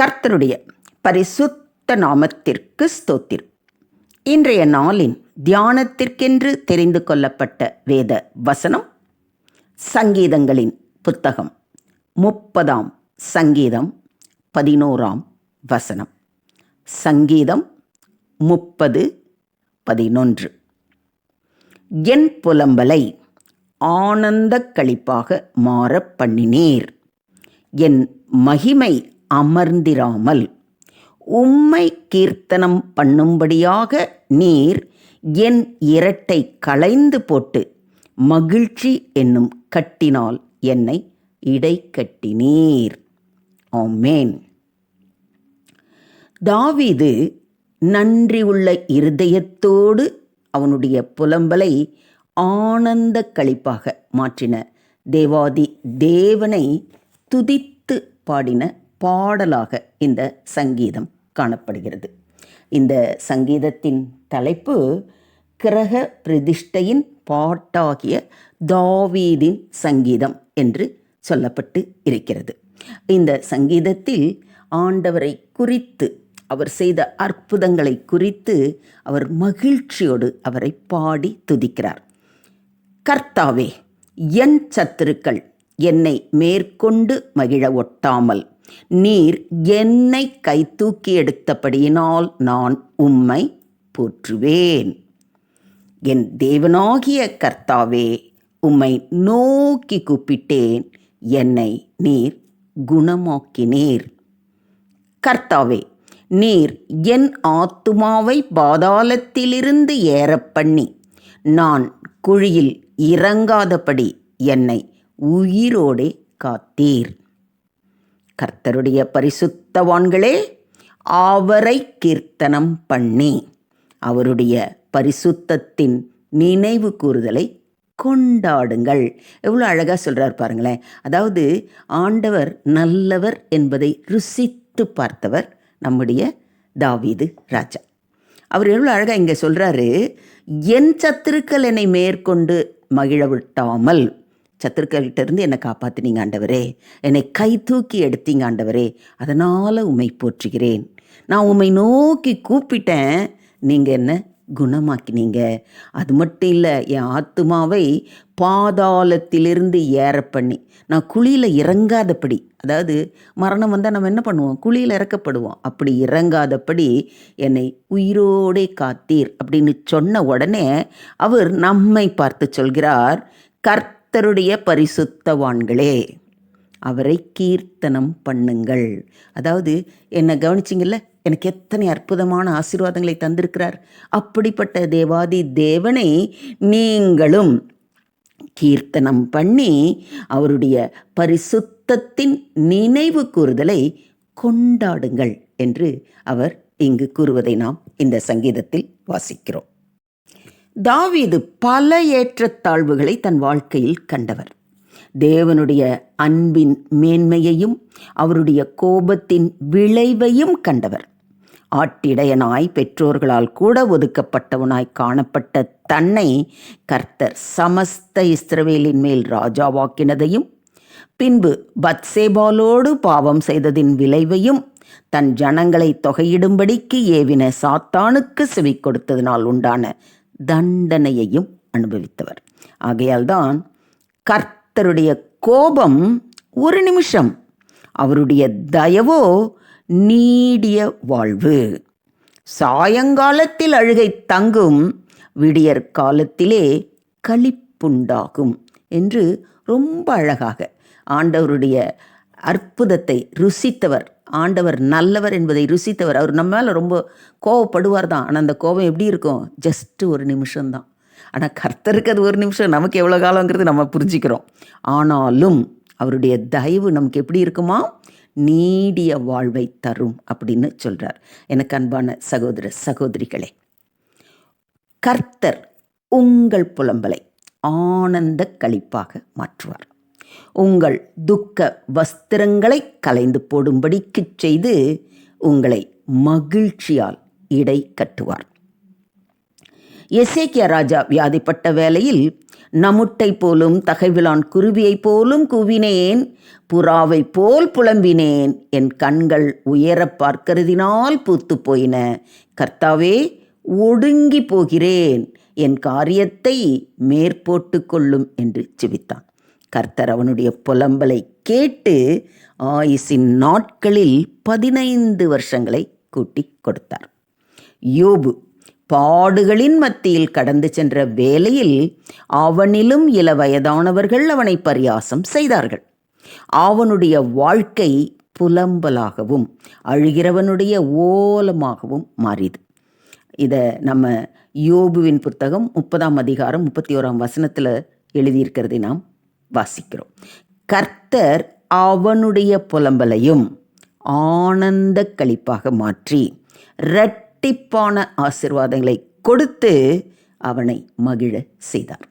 கர்த்தருடைய பரிசுத்த நாமத்திற்கு ஸ்தோத்திரம். இன்றைய நாளின் தியானத்திற்கென்று தெரிந்து கொள்ளப்பட்ட வேத வசனம் சங்கீதங்களின் புத்தகம் முப்பதாம் சங்கீதம் பதினோராம் வசனம். சங்கீதம் முப்பது பதினொன்று. என் புலம்பலை ஆனந்தக் களிப்பாக மாறப் பண்ணினீர். என் மகிமை அமர்ந்திராமல் உம்மை கீர்த்தனம் பண்ணும்படியாக நீர் என் இரட்டை களைந்து போட்டு மகிழ்ச்சி என்னும் கட்டினால் என்னை இடை கட்டினீர். ஆமேன். தாவீது நன்றி உள்ள இருதயத்தோடு அவனுடைய புலம்பலை ஆனந்த களிப்பாக மாற்றின. தேவாதி தேவனை துதித்து பாடின பாடலாக இந்த சங்கீதம் காணப்படுகிறது. இந்த சங்கீதத்தின் தலைப்பு கிரக பிரதிஷ்டையின் பாட்டாகிய தாவீதின் சங்கீதம் என்று சொல்லப்பட்டு இருக்கிறது. இந்த சங்கீதத்தில் ஆண்டவரை குறித்து அவர் செய்த அற்புதங்களை குறித்து அவர் மகிழ்ச்சியோடு அவரை பாடி துதிக்கிறார். கர்த்தாவே என் சத்துருக்கள் என்னை மேற்கொண்டு மகிழ ஒட்டாமல் நீர் என்னை கைத்தூக்கி எடுத்தபடியினால் நான் உம்மை போற்றுவேன். என் தேவனாகிய கர்த்தாவே உம்மை நோக்கி கூப்பிட்டேன் என்னை நீர் குணமாக்கினீர். கர்த்தாவே நீர் என் ஆத்துமாவை பாதாளத்திலிருந்து ஏறப்பண்ணி நான் குழியில் இறங்காதபடி என்னை உயிரோடே காத்தீர். கர்த்தருடைய பரிசுத்தவான்களே அவரை கீர்த்தனம் பண்ணி அவருடைய பரிசுத்தத்தின் நினைவு கூறுதலை கொண்டாடுங்கள். எவ்வளோ அழகாக சொல்கிறார் பாருங்களேன். அதாவது ஆண்டவர் நல்லவர் என்பதை ருசித்து பார்த்தவர் நம்முடைய தாவீது ராஜா. அவர் எவ்வளோ அழகாக இங்கே சொல்கிறாரு என் சத்துருக்கள் என்னை மேற்கொண்டு மகிழ விட்டாமல் சத்துருக்கள்கிட்ட இருந்து என்னை காப்பாற்றினீங்க ஆண்டவரே. என்னை கை தூக்கி எடுத்தீங்க ஆண்டவரே. அதனால் உமை போற்றுகிறேன். நான் உம்மை நோக்கி கூப்பிட்டேன். நீங்கள் என்ன குணமாக்கினீங்க? அது மட்டும் இல்லை என் ஆத்துமாவை பாதாளத்திலிருந்து ஏற பண்ணி நான் குழியில் இறங்காதபடி அதாவது மரணம் வந்தால் நம்ம என்ன பண்ணுவோம்? குழியில் இறக்கப்படுவோம். அப்படி இறங்காதபடி என்னை உயிரோடே காத்தீர் அப்படின்னு சொன்ன உடனே அவர் நம்மை பார்த்து சொல்கிறார். கர்த்தருடைய பரிசுத்தவான்களே அவரை கீர்த்தனம் பண்ணுங்கள். அதாவது என்னை கவனிச்சிங்கல்ல எனக்கு எத்தனை அற்புதமான ஆசீர்வாதங்களை தந்திருக்கிறார். அப்படிப்பட்ட தேவாதி தேவனை நீங்களும் கீர்த்தனம் பண்ணி அவருடைய பரிசுத்தத்தின் நினைவு கூறுதலை கொண்டாடுங்கள் என்று அவர் இங்கு கூறுவதை நாம் இந்த சங்கீதத்தில் வாசிக்கிறோம். தாவீது பல ஏற்றத்தாழ்வுகளை தன் வாழ்க்கையில் கண்டவர். தேவனுடைய அன்பின் மேன்மையையும் அவருடைய கோபத்தின் விளைவையும் கண்டவர். ஆட்டிடையனாய் பெற்றோர்களால் கூட ஒதுக்கப்பட்டவனாய் காணப்பட்ட தன்னை கர்த்தர் சமஸ்த இஸ்ரவேலின் மேல் ராஜாவாக்கினதையும் பின்பு பத்சேபாலோடு பாவம் செய்ததின் விளைவையும் தன் ஜனங்களை தொகையிடும்படிக்கு ஏவின சாத்தானுக்கு செவி கொடுத்ததினால் உண்டான தண்டனையையும் அனுபவித்தவர். ஆகையால்தான் கர்த்தருடைய கோபம் ஒரு நிமிஷம் அவருடைய தயவோ நீடிய வாழ்வு. சாயங்காலத்தில் அழுகை தங்கும் விடியற் காலத்திலே களிப்புண்டாகும் என்று ரொம்ப அழகாக ஆண்டவருடைய அற்புதத்தை ருசித்தவர் ஆண்டவர் நல்லவர் என்பதை ருசித்தவர். அவர் நம்ம மேலே ரொம்ப கோவப்படுவார் தான் ஆனால் அந்த கோபம் எப்படி இருக்கும்? ஜஸ்ட்டு ஒரு நிமிஷம்தான். ஆனால் கர்த்தருக்கு அது ஒரு நிமிஷம். நமக்கு எவ்வளோ காலங்கிறது நம்ம புரிஞ்சுக்கிறோம். ஆனாலும் அவருடைய தயவு நமக்கு எப்படி இருக்குமா? நீடிய வாழ்வை தரும் அப்படின்னு சொல்கிறார் எனக்கு அன்பான சகோதர சகோதரிகளே கர்த்தர் உங்கள் புலம்பலை ஆனந்த கழிப்பாக மாற்றுவார். உங்கள் துக்க வஸ்திரங்களை கலைந்து போடும்படிக்குச் செய்து உங்களை மகிழ்ச்சியால் இடை கட்டுவார். எசேக்கிய ராஜா வியாதிப்பட்ட வேளையில் நமுட்டை போலும் தகைவிலான் குருவியைப் போலும் கூவினேன் புறாவைப் போல் புலம்பினேன் என் கண்கள் உயரப் பார்க்கிறதினால் பூத்து போயின. கர்த்தாவே ஒடுங்கி போகிறேன் என் காரியத்தை மேற்போட்டு கொள்ளும் என்று செபித்தான் கர்த்தர் அவனுடைய புலம்பலை கேட்டு ஆயுசின் நாட்களில் பதினைந்து வருஷங்களை கூட்டி கொடுத்தார். யோபு பாடுகளின் மத்தியில் கடந்து சென்ற வேலையில் அவனிலும் இள வயதானவர்கள் அவனை பரியாசம் செய்தார்கள். அவனுடைய வாழ்க்கை புலம்பலாகவும் அழுகிறவனுடைய ஓலமாகவும் மாறியது. இதை நம்ம யோபுவின் புத்தகம் முப்பதாம் அதிகாரம் முப்பத்தி ஓராம் வசனத்தில் எழுதியிருக்கிறதை நாம் வாசிக்கிறோம். கர்த்தர் அவனுடைய புலம்பலையும் ஆனந்த களிப்பாக மாற்றி இரட்டிப்பான ஆசிர்வாதங்களை கொடுத்து அவனை மகிழ செய்தார்.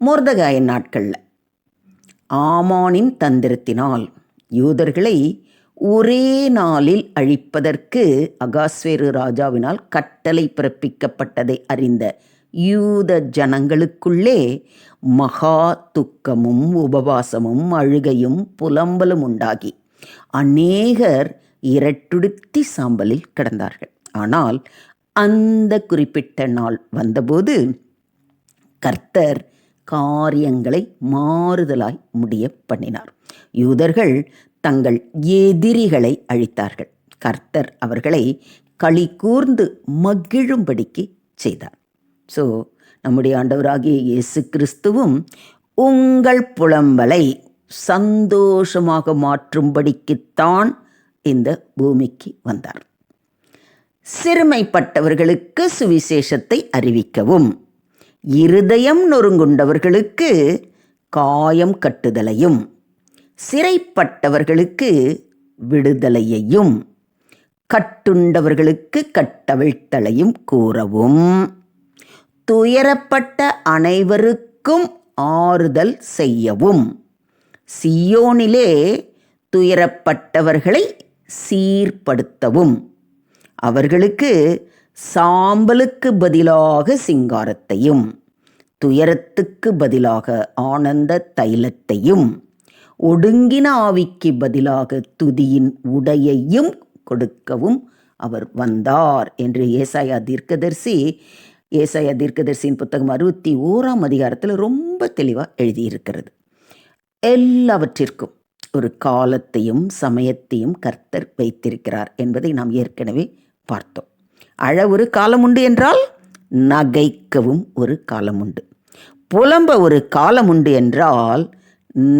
மோர்தகாயின் நாட்களில் ஆமானின் தந்திரத்தினால் யூதர்களை ஒரே நாளில் அழிப்பதற்கு அகாஸ்வேரு ராஜாவினால் கட்டளை பிறப்பிக்கப்பட்டதை அறிந்த யூத ஜனங்களுக்குள்ளே மகா துக்கமும் உபவாசமும் அழுகையும் புலம்பலும் உண்டாகி அநேகர் இரட்டுடுத்தி சாம்பலில் கிடந்தார்கள். ஆனால் அந்த குறிப்பிட்ட நாள் வந்தபோது கர்த்தர் காரியங்களை மாறுதலாய் முடிய பண்ணினார். யூதர்கள் தங்கள் எதிரிகளை அழித்தார்கள். கர்த்தர் அவர்களை களி கூர்ந்து மகிழும்படிக்கு செய்தார். ஸோ நம்முடைய ஆண்டவராகிய இயேசு கிறிஸ்துவும் உங்கள் புலம்பலை சந்தோஷமாக மாற்றும்படிக்குத்தான் இந்த பூமிக்கு வந்தார். சிறுமைப்பட்டவர்களுக்கு சுவிசேஷத்தை அறிவிக்கவும் இருதயம் நொறுங்குண்டவர்களுக்கு காயம் கட்டுதலையும் சிறைப்பட்டவர்களுக்கு விடுதலையையும் கட்டுண்டவர்களுக்கு கட்டவிழ்த்தலையும் கூறவும். துயரப்பட்ட அனைவருக்கும் ஆறுதல் செய்யவும். சியோனிலே துயரப்பட்டவர்களை சீர்படுத்தவும். அவர்களுக்கு சாம்பலுக்கு பதிலாக சிங்காரத்தையும் துயரத்துக்கு பதிலாக ஆனந்த தைலத்தையும் ஒடுங்கின ஆவிக்கு பதிலாக துதியின் உடையையும் கொடுக்கவும் அவர் வந்தார் என்று ஏசாயா தீர்க்கதரிசி ஏசாய தீர்க்கதரிசியின் புத்தகம் அறுபத்தி ஓராம் அதிகாரத்தில் ரொம்ப தெளிவாக எழுதியிருக்கிறது. எல்லாவற்றிற்கும் ஒரு காலத்தையும் சமயத்தையும் கர்த்தர் வைத்திருக்கிறார் என்பதை நாம் ஏற்கனவே பார்த்தோம். அழ ஒரு காலம் உண்டு என்றால் நகைக்கவும் ஒரு காலம் உண்டு. புலம்ப ஒரு காலம் உண்டு என்றால்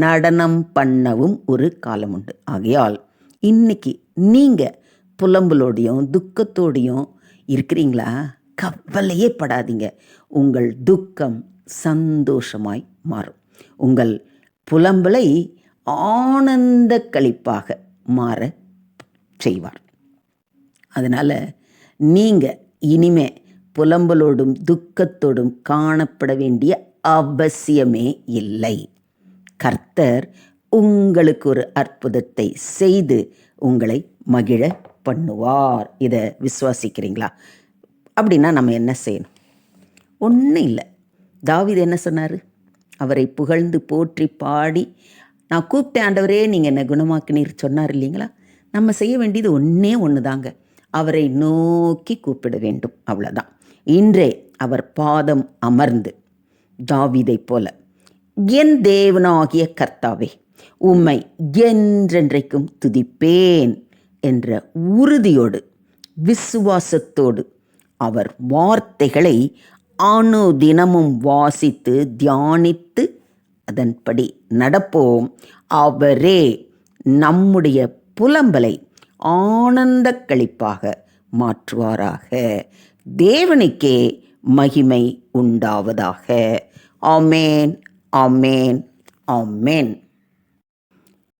நடனம் பண்ணவும் ஒரு காலம் உண்டு. ஆகையால் இன்னைக்கு நீங்கள் புலம்பலோடையும் துக்கத்தோடையும் இருக்கிறீங்களா? கவலையே படாதீங்க. உங்கள் துக்கம் சந்தோஷமாய் மாறும். உங்கள் புலம்பலை ஆனந்த கழிப்பாக மாற செய்வார். அதனால் நீங்கள் இனிமே புலம்பலோடும் துக்கத்தோடும் காணப்பட வேண்டிய அவசியமே இல்லை. கர்த்தர் உங்களுக்கு ஒரு அற்புதத்தை செய்து உங்களை மகிழ பண்ணுவார். இதை விசுவாசிக்கிறீங்களா? அப்படின்னா நம்ம என்ன செய்யணும்? ஒன்றும் இல்லை. தாவிது என்ன சொன்னார்? அவரை புகழ்ந்து போற்றி பாடி. நான் கூப்பிட்டேன் ஆண்டவரே நீங்கள் என்ன குணமாக்கினீர் சொன்னார் இல்லைங்களா? நம்ம செய்ய வேண்டியது ஒன்றே ஒன்று தாங்க அவரை நோக்கி கூப்பிட வேண்டும். அவ்வளோதான் இன்றே அவர் பாதம் அமர்ந்து தாவிதை போல என் தேவனாகிய கர்த்தாவே உம்மை என்றென்றைக்கும் துதிப்பேன் என்ற உறுதியோடு விசுவாசத்தோடு அவர் வார்த்தைகளை அணு தினமும் வாசித்து தியானித்து அதன்படி நடப்போம். அவரே நம்முடைய புலம்பலை ஆனந்த கழிப்பாக மாற்றுவாராக. தேவனுக்கே மகிமை உண்டாவதாக. ஆமேன் ஆமேன் ஆமேன்.